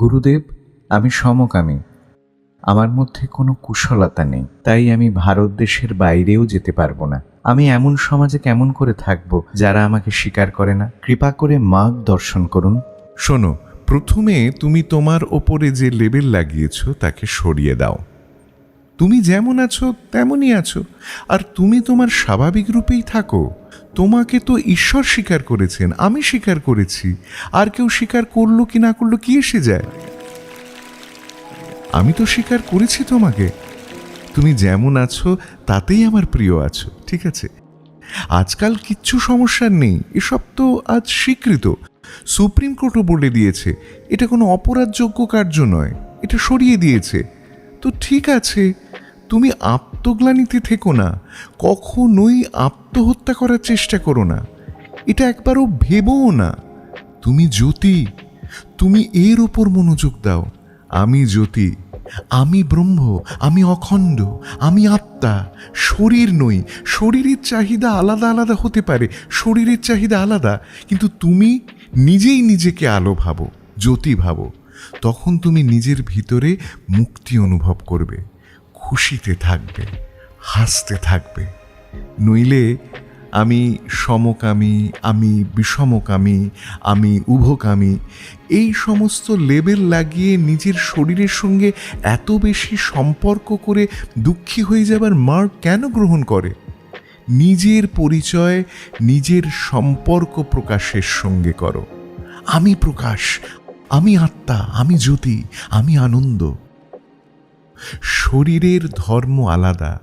গুরুদেব, আমি সমকামী। আমার মধ্যে কোনো কুশলতা নেই, তাই আমি ভারত দেশের বাইরেও যেতে পারব না। আমি এমন সমাজে কেমন করে থাকব যারা আমাকে স্বীকার করে না? কৃপা করে মাগ দর্শন করুন। শোনো, প্রথমে তুমি তোমার ওপরে যে লেবেল লাগিয়েছ তাকে সরিয়ে দাও। তুমি যেমন আছো, তেমনই আছো। আর তুমি তোমার স্বাভাবিক রূপেই থাকো। তোমাকে তো ঈশ্বর স্বীকার করেছেন, আমি স্বীকার করেছি। আর কেউ স্বীকার করল কি না করল, কি এসে যায়? আমি তো স্বীকার করেছি তোমাকে। তুমি যেমন আছো, তাতেই আমার প্রিয় আছো, ঠিক আছে? আজকাল কিচ্ছু সমস্যা নেই, এসব তো আজ স্বীকৃত। সুপ্রিম কোর্টও বলে দিয়েছে, এটা কোনো অপরাধযোগ্য কার্য নয়, এটা সরিয়ে দিয়েছে। তো ঠিক আছে, তুমি আত্মগ্লানিতে থেকো না। কখনোই আত্মহত্যা করার চেষ্টা করো না। এটা একবারও ভেবও না। তুমি জ্যোতি, তুমি এর ওপর মনোযোগ দাও। আমি জ্যোতি, আমি ব্রহ্ম, আমি অখণ্ড, আমি আত্মা। শরীর নই, শরীরের চাহিদা আলাদা আলাদা হতে পারে, শরীরের চাহিদা আলাদা। কিন্তু তুমি নিজেই নিজেকে আলো ভাবো, জ্যোতি ভাবো। তখন তুমি নিজের ভিতরে মুক্তি অনুভব করবে। খুশিতে থাকবে, হাসতে থাকবে। নইলে আমি সমকামী, আমি বিষমকামী, আমি উভকামী, এই সমস্ত লেবেল লাগিয়ে নিজের শরীরের সঙ্গে এত বেশি সম্পর্ক করে দুঃখী হয়ে যাবার মার্ক কেন গ্রহণ করে? নিজের পরিচয়, নিজের সম্পর্ক প্রকাশের সঙ্গে করো। আমি প্রকাশ, আমি আত্মা, আমি জ্যোতি, আমি আনন্দ। শরীরের ধর্ম আলাদা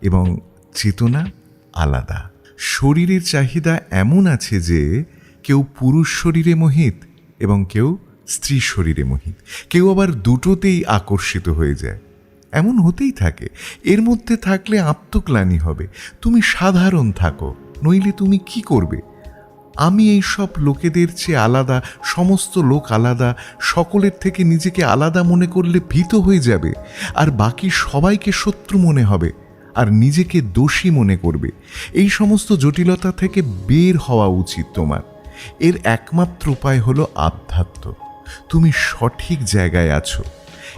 এবং চেতনা আলাদা। শরীরের চাহিদা এমন আছে যে কেউ পুরুষ শরীরে মোহিত এবং কেউ স্ত্রী শরীরে মোহিত। কেউ আবার দুটোতেই আকর্ষিত হয়ে যায়। এমন হতেই থাকে। এর মধ্যে থাকলে আত্মক্লানি হবে। তুমি সাধারণ থাকো, নইলে তুমি কি করবে? আমি এই সব লোকেদের চেয়ে আলাদা, সমস্ত লোক আলাদা, সকলের থেকে নিজেকে আলাদা মনে করলে ভীত হয়ে যাবে, আর বাকি সবাইকে শত্রু মনে হবে, আর নিজেকে দোষী মনে করবে। এই সমস্ত জটিলতা থেকে বের হওয়া উচিত তোমার। এর একমাত্র উপায় হলো আধ্যাত্ম। তুমি সঠিক জায়গায় আছো।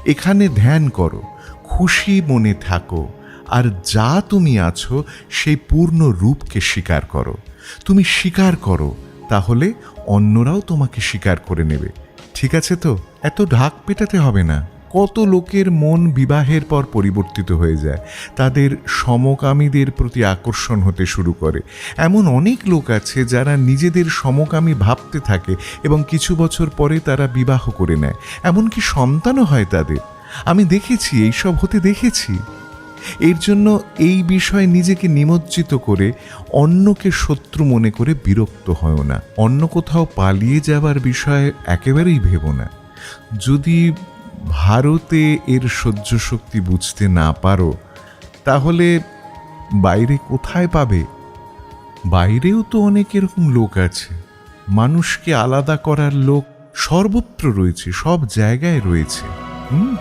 এখানে ধ্যান করো, খুশি মনে থাকো, আর যা তুমি আছো, সেই পূর্ণ রূপকে স্বীকার করো। তুমি স্বীকার করো, তাহলে অন্যরাও তোমাকে স্বীকার করে নেবে। ঠিক আছে তো? এত ঢাক পেটাতে হবে না। কত লোকের মন বিবাহের পর পরিবর্তিত হয়ে যায়। তাদের সমকামীদের প্রতি আকর্ষণ হতে শুরু করে। এমন অনেক লোক আছে যারা নিজেদের সমকামী ভাবতে থাকে এবং কিছু বছর পরে তারা বিবাহ করে নেয়। এমনকি সন্তানও হয় তাদের। আমি দেখেছি, এইসব হতে দেখেছি। এর জন্য এই বিষয়ে নিজেকে নিমজ্জিত করে অন্যকে শত্রু মনে করে বিরক্ত হয় না। অন্য কোথাও পালিয়ে যাবার বিষয়ে একেবারেই ভেব না। যদি ভারতে এর সহ্য শক্তি বুঝতে না পারো, তাহলে বাইরে কোথায় পাবে? বাইরেও তো অনেক এরকম লোক আছে। মানুষকে আলাদা করার লোক সর্বত্র রয়েছে, সব জায়গায় রয়েছে। হুম?